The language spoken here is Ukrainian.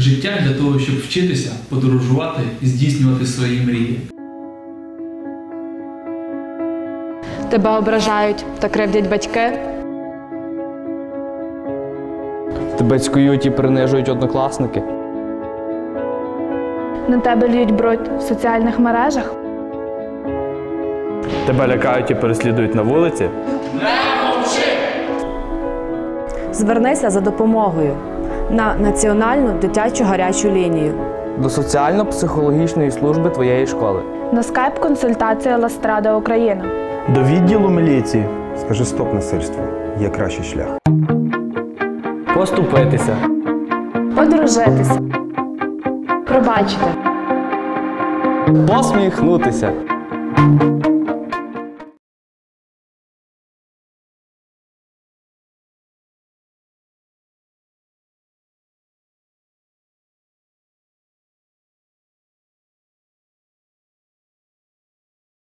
Життя для того, щоб вчитися, подорожувати і здійснювати свої мрії. Тебе ображають та кривдять батьки. Тебе цькують і принижують однокласники. На тебе льють бруд в соціальних мережах. Тебе лякають і переслідують на вулиці. Звернися за допомогою на Національну дитячу гарячу лінію. До соціально-психологічної служби твоєї школи. На скайп-консультація Ластрада Україна. До відділу міліції. Скажи стоп насильству. Є кращий шлях. Поступитися. Одружитися. Пробачити. Посміхнутися.